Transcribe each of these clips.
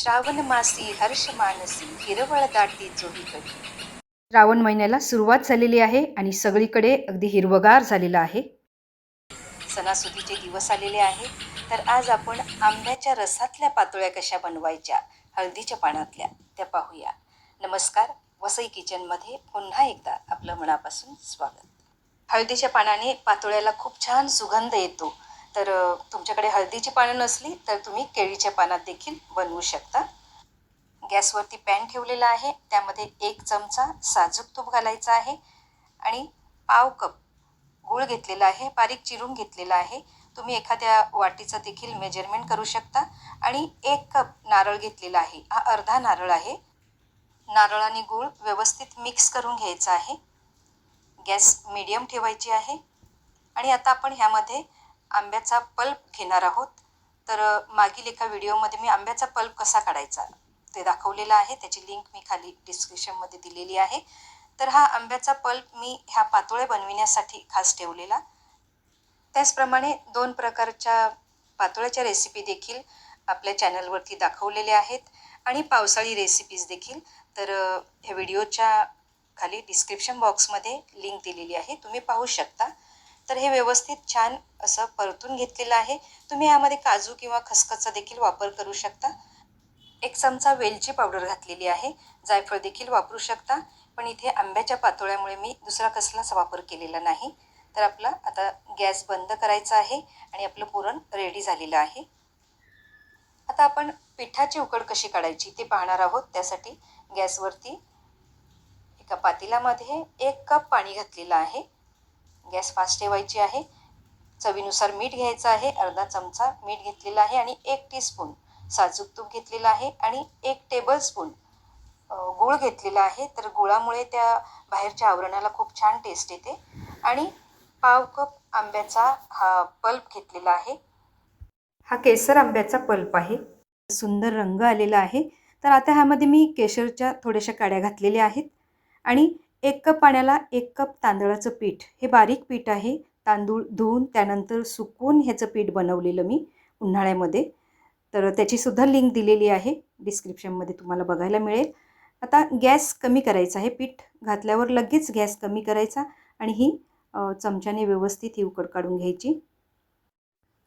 श्रावण मासी हर्ष मानसी हिरवळ दाटी जोडीकडे. श्रावण महिन्याला सुरुवात झालेली आहे आणि सगळीकडे अगदी हिरवगार झालेलं आहे. सणासुदीचे दिवस आलेले आहेत तर आज आपण आंब्याच्या रसातल्या पातोळ्या कशा बनवायच्या हळदीच्या पानातल्या त्या पाहूया. नमस्कार वसई किचनमध्ये पुन्हा एकदा आपलं मनापासून स्वागत. हळदीच्या पानाने पातोळ्याला खूप छान सुगंध येतो. तर तुमच्याकडे हळदीची पानं नसली तर तुम्ही केळीच्या पानात देखील बनवू शकता. गॅसवरती पॅन ठेवलेला आहे. त्यामध्ये एक चमचा साजूक तूप घालायचा आहे आणि पाव कप गूळ घेतलेला आहे बारीक चिरून घेतलेला आहे. तुम्ही एखाद्या वाटीचं देखील मेजरमेंट करू शकता आणि एक कप नारळ घेतलेला आहे. हा अर्धा नारळ आहे. नारळ आणि गूळ व्यवस्थित मिक्स करून घ्यायचा आहे. गॅस मीडियम ठेवायची आहे. आणि आता आपण ह्यामध्ये आंब्याचा पल्प घेणार आहोत. तर मागील एका व्हिडिओमध्ये मी आंब्याचा पल्प कसा काढायचा ते दाखवलेलं आहे. त्याची लिंक मी खाली डिस्क्रिप्शनमध्ये दिलेली आहे. तर हा आंब्याचा पल्प मी ह्या पातोळ्या बनविण्यासाठी खास ठेवलेला. त्याचप्रमाणे दोन प्रकारच्या पातोळ्याच्या रेसिपी देखील आपल्या चॅनलवरती दाखवलेल्या आहेत आणि पावसाळी रेसिपीज देखील. तर ह्या व्हिडिओच्या खाली डिस्क्रिप्शन बॉक्समध्ये लिंक दिलेली आहे. तुम्ही पाहू शकता. तर हे व्यवस्थित छान असं परतून घेतलेलं आहे. तुम्ही यामध्ये काजू किंवा खसखसचा देखील वापर करू शकता. एक चमचा वेलची पावडर घातलेली आहे. जायफळ देखील वापरू शकता. पण इथे आंब्याच्या पातोळ्यामुळे मी दुसरा कसलाच वापर केलेला नाही. तर आपला आता गॅस बंद करायचा आहे आणि आपलं पुरण रेडी झालेलं आहे. आता आपण पिठाची उकड कशी काढायची ते पाहणार आहोत. त्यासाठी गॅसवरती एका पातेल्यामध्ये एक कप पाणी घातलेलं आहे. गॅस फास्ट ठेवायची आहे. चवीनुसार मीठ घ्यायचं आहे. अर्धा चमचा मीठ घेतलेला आहे आणि एक टीस्पून साजूक तूप घेतलेला आहे आणि एक टेबलस्पून गूळ घेतलेला आहे. तर गुळामुळे त्या बाहेरच्या आवरणाला खूप छान टेस्ट येते. आणि पाव कप आंब्याचा हा पल्प घेतलेला आहे. हा केसर आंब्याचा पल्प आहे. सुंदर रंग आलेला आहे. तर आता ह्यामध्ये मी केशरच्या थोड्याशा काड्या घातलेल्या आहेत. आणि एक कप पाण्याला एक कप तांदळाचं पीठ. हे बारीक पीठ आहे. तांदूळ धुवून त्यानंतर सुकवून ह्याचं पीठ बनवलेलं मी उन्हाळ्यामध्ये. तर त्याचीसुद्धा लिंक दिलेली आहे. डिस्क्रिप्शनमध्ये तुम्हाला बघायला मिळेल. आता गॅस कमी करायचा आहे. पीठ घातल्यावर लगेच गॅस कमी करायचा आणि ही चमच्याने व्यवस्थित ही उकड काढून घ्यायची.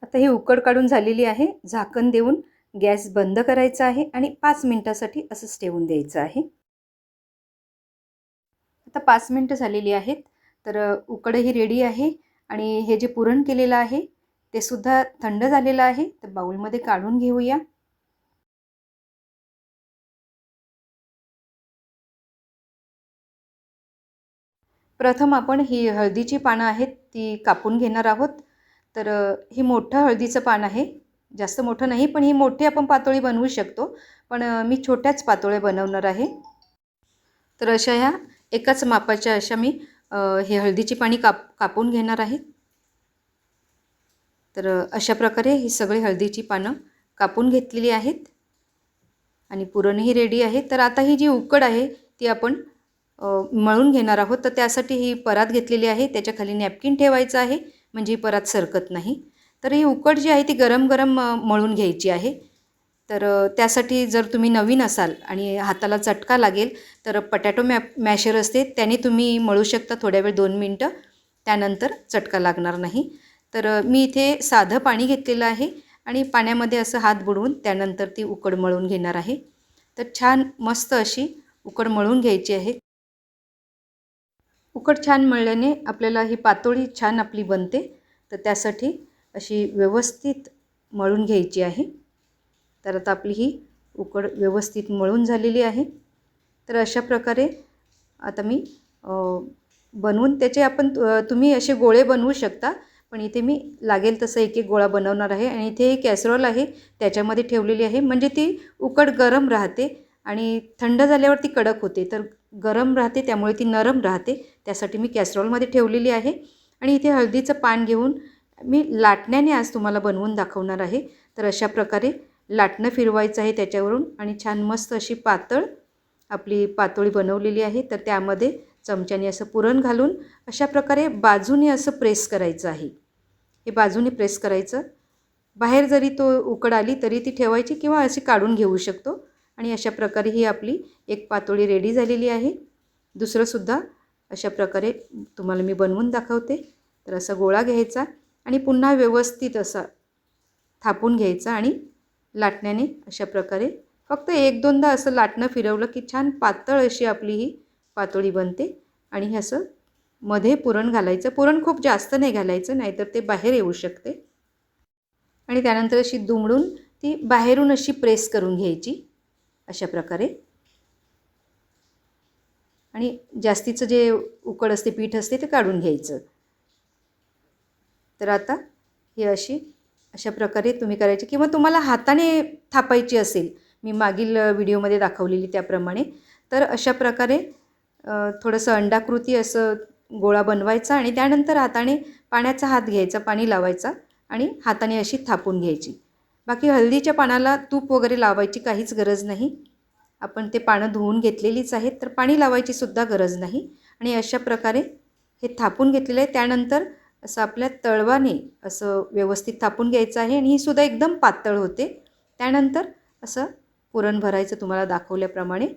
आता ही उकड काढून झालेली आहे. झाकण देऊन गॅस बंद करायचा आहे आणि पाच मिनटासाठी असंच ठेवून द्यायचं आहे. आता पाच मिनटं झालेली आहेत. तर अ, उकडही रेडी आहे आणि हे जे पुरण केलेलं आहे ते सुद्धा थंड झालेलं आहे. तर बाऊलमध्ये काढून घेऊया. प्रथम आपण ही हळदीची पानं आहेत ती कापून घेणार आहोत. तर हे ही मोठं हळदीचं पान आहे. जास्त मोठं नाही पण ही मोठी आपण पातोळी बनवू शकतो. पण मी छोट्याच पातोळ्या बनवणार आहे. तर अशा ह्या एकाच मापाच्या अशा मी हे हळदीची पाणी काप कापून घेणार आहे. तर अशा प्रकारे ही सगळी हळदीची पानं कापून घेतलेली आहेत. आणि पुरणही रेडी आहे. तर आता ही जी उकड आहे ती आपण मळून घेणार आहोत. तर त्यासाठी ही परात घेतलेली आहे. त्याच्याखाली नॅपकिन ठेवायचं आहे. म्हणजे ही परात सरकत नाही. तर ही उकड जी आहे ती गरम गरम मळून घ्यायची आहे. तर त्यासाठी जर तुम्ही नवीन असाल आणि हाताला चटका लागेल तर पटॅटो मॅ मॅशर असते त्याने तुम्ही मळू शकता थोड्या वेळ दोन मिनटं. त्यानंतर चटका लागणार नाही. तर मी इथे साधं पाणी घेतलेलं आहे आणि पाण्यामध्ये असं हात बुडवून त्यानंतर ती उकड मळून घेणार आहे. तर छान मस्त अशी उकड मळून घ्यायची आहे. उकड छान मळल्याने आपल्याला ही पातोळी छान आपली बनते. तर त्यासाठी अशी व्यवस्थित मळून घ्यायची आहे. तर आता आपली ही उकड व्यवस्थित मळून झालेली आहे. तर अशा प्रकारे आता मी बनवून त्याचे आपण तुम्ही असे गोळे बनवू शकता पण इथे मी लागेल तसं एक एक गोळा बनवणार आहे आणि इथे एक कॅसरॉल आहे त्याच्यामध्ये ठेवलेली आहे. म्हणजे ती उकड गरम राहते आणि थंड झाल्यावर ती कडक होते. तर गरम राहते त्यामुळे ती नरम राहते. त्यासाठी मी कॅसरॉलमध्ये ठेवलेली आहे. आणि इथे हळदीचं पान घेऊन मी लाटण्याने आज तुम्हाला बनवून दाखवणार आहे. तर अशा प्रकारे लाटणं फिरवायचं आहे त्याच्यावरून आणि छान मस्त अशी पातळ आपली पातोळी बनवलेली आहे. तर त्यामध्ये चमच्याने असं पुरण घालून अशा प्रकारे बाजूने असं प्रेस करायचं आहे. हे बाजूने प्रेस करायचं. बाहेर जरी तो उकड आली तरी ती ठेवायची किंवा अशी काढून घेऊ शकतो. आणि अशा प्रकारे ही आपली एक पातोळी रेडी झालेली आहे. दुसरंसुद्धा अशा प्रकारे तुम्हाला मी बनवून दाखवते. तर असा गोळा घ्यायचा आणि पुन्हा व्यवस्थित असा थापून घ्यायचा आणि लाटण्याने अशा प्रकारे. फक्त एक दोनदा असं लाटणं फिरवलं की छान पातळ अशी आपली ही पातोळी बनते. आणि हे असं मध्ये पुरण घालायचं. पुरण खूप जास्त नाही घालायचं नाहीतर ते बाहेर येऊ शकते. आणि त्यानंतर अशी दुमडून ती बाहेरून अशी प्रेस करून घ्यायची. अशा प्रकारे. आणि जास्तीचं जे उकड असते पीठ असते ते काढून घ्यायचं. तर आता ही अशी अशा प्रकारे तुम्ही करायची किंवा तुम्हाला हाताने थापायची असेल मी मागील व्हिडिओमध्ये दाखवलेली त्याप्रमाणे तर अशा प्रकारे थोडंसं अंडाकृती असं गोळा बनवायचा आणि त्यानंतर हाताने पाण्याचा हात घ्यायचा पाणी लावायचा आणि हाताने अशी थापून घ्यायची. बाकी हळदीच्या पानाला तूप वगैरे लावायची काहीच गरज नाही. आपण ते पानं धुवून घेतलेलीच आहेत तर पाणी लावायची सुद्धा गरज नाही. आणि अशा प्रकारे हे थापून घेतलेलं आहे. त्यानंतर असं आपल्या तळवाने असं व्यवस्थित थापून घ्यायचं आहे आणि ही सुद्धा एकदम पातळ होते. त्यानंतर असं पुरण भरायचं तुम्हाला दाखवल्याप्रमाणे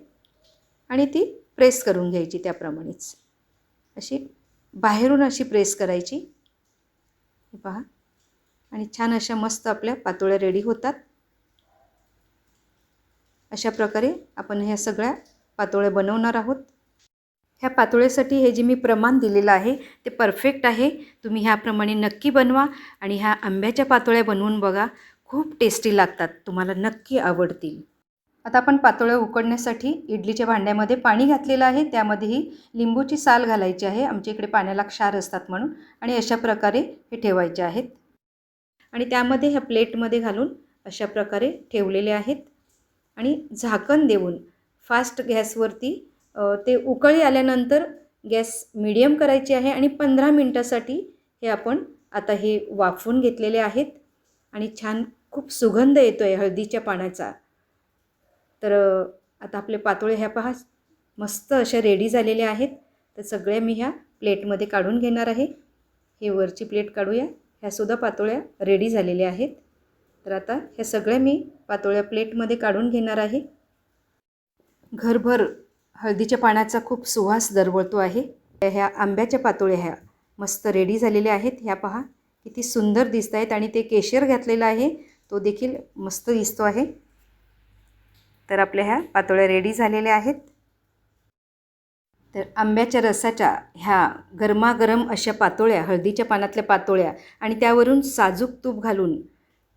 आणि ती प्रेस करून घ्यायची त्याप्रमाणेच. अशी बाहेरून अशी प्रेस करायची. पहा. आणि छान अशा मस्त आपल्या पातोळ्या रेडी होतात. अशा प्रकारे आपण ह्या सगळ्या पातोळ्या बनवणार आहोत. ह्या पातोळ्यासाठी हे जे मी प्रमाण दिलेलं आहे ते परफेक्ट आहे. तुम्ही ह्याप्रमाणे नक्की बनवा आणि ह्या आंब्याच्या पातोळ्या बनवून बघा. खूप टेस्टी लागतात. तुम्हाला नक्की आवडतील. आता आपण पातोळ्या उकडण्यासाठी इडलीच्या भांड्यामध्ये पाणी घातलेलं आहे. त्यामध्येही लिंबूची साल घालायची आहे. आमच्या इकडे पाण्याला क्षार असतात म्हणून आणि अशा प्रकारे हे ठेवायचे आहेत. आणि त्यामध्ये ह्या प्लेटमध्ये घालून अशा प्रकारे ठेवलेले आहेत. आणि झाकण देऊन फास्ट गॅसवरती ते उकळी आल्यानंतर गॅस मिडियम करायची आहे आणि पंधरा मिनटासाठी हे आपण आता हे वाफवून घेतलेले आहेत. आणि छान खूप सुगंध येतो आहे हळदीच्या पाण्याचा तर आता आपले पातोळे ह्या पहा मस्त अशा रेडी झालेल्या आहेत. तर सगळ्या मी ह्या प्लेटमध्ये काढून घेणार आहे. हे वरची प्लेट काढूया. ह्यासुद्धा पातोळ्या रेडी झालेल्या आहेत. तर आता ह्या सगळ्या मी पातोळ्या प्लेटमध्ये काढून घेणार आहे. घरभर हळदीच्या पाण्याचा खूप सुवास दरवळतो आहे. ह्या आंब्याच्या पातोळ्या ह्या मस्त रेडी झालेल्या आहेत. ह्या पहा किती सुंदर दिसत आहेत आणि ते केशर घातलेला आहे. तो देखील मस्त दिसतो आहे. तर आपल्या ह्या पातोळ्या रेडी झालेल्या आहेत. तर आंब्याच्या रसाच्या ह्या गरमागरम अशा पातोळ्या हळदीच्या पानातल्या पातोळ्या आणि त्यावरून साजूक तूप घालून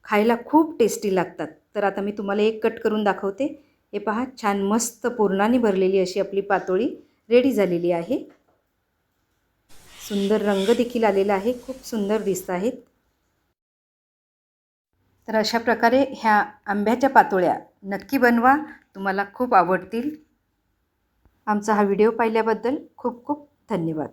खायला खूप टेस्टी लागतात. तर आता मी तुम्हाला एक कट करून दाखवते. हे पहा छान मस्त पूर्णाने भरलेली अशी आपली पातोळी रेडी झालेली आहे. सुंदर रंग देखील आलेला आहे खूप सुंदर दिसत आहेत. तर अशा प्रकारे ह्या आंब्याच्या पातोळ्या नक्की बनवा तुम्हाला खूप आवडतील. आमचा हा व्हिडिओ पाहिल्याबद्दल खूप खूप धन्यवाद.